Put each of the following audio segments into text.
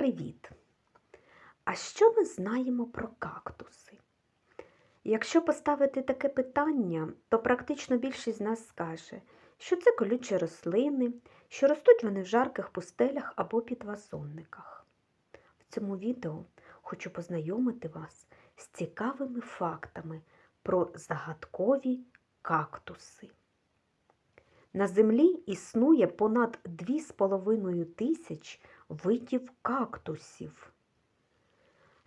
привіт! А що ми знаємо про кактуси? Якщо поставити таке питання, то практично більшість з нас скаже, що це колючі рослини, що ростуть вони в жарких пустелях або під вазонниках. В цьому відео хочу познайомити вас з цікавими фактами про загадкові кактуси. На землі існує понад 2,5 тисяч видів кактусів.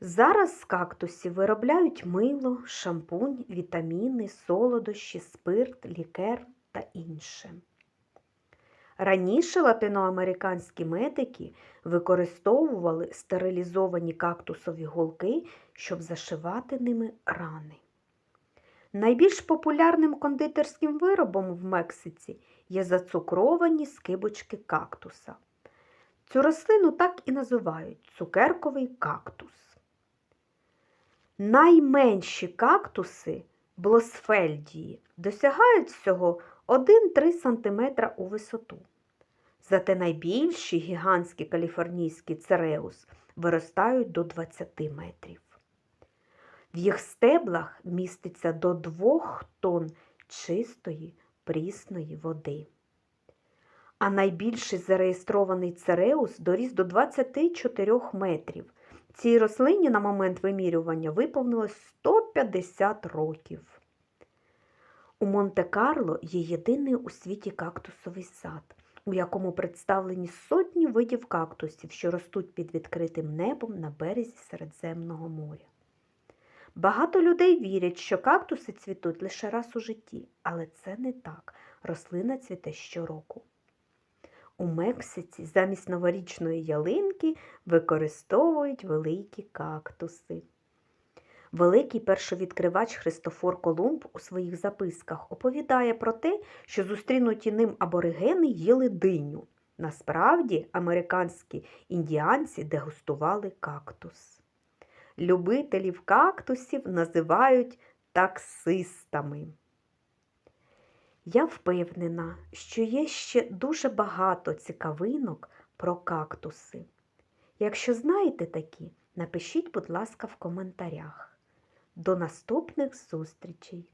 Зараз з кактусів виробляють мило, шампунь, вітаміни, солодощі, спирт, лікер та інше. Раніше латиноамериканські медики використовували стерилізовані кактусові голки, щоб зашивати ними рани. Найбільш популярним кондитерським виробом в Мексиці є зацукровані скибочки кактуса. Цю рослину так і називають цукерковий кактус. Найменші кактуси блосфельдії досягають всього 1-3 см у висоту. Зате найбільші гігантські каліфорнійські цереус виростають до 20 метрів. В їх стеблах міститься до 2 тонн чистої прісної води. А найбільший зареєстрований цереус доріс до 24 метрів. Цій рослині на момент вимірювання виповнилось 150 років. У Монте-Карло є єдиний у світі кактусовий сад, у якому представлені сотні видів кактусів, що ростуть під відкритим небом на березі Середземного моря. Багато людей вірять, що кактуси цвітуть лише раз у житті, але це не так. Рослина цвіте щороку. У Мексиці замість новорічної ялинки використовують великі кактуси. Великий першовідкривач Христофор Колумб у своїх записках оповідає про те, що зустрінуті ним аборигени їли диню. Насправді, американські індіанці дегустували кактус. Любителів кактусів називають таксистами. Я впевнена, що є ще дуже багато цікавинок про кактуси. Якщо знаєте такі, напишіть, будь ласка, в коментарях. До наступних зустрічей!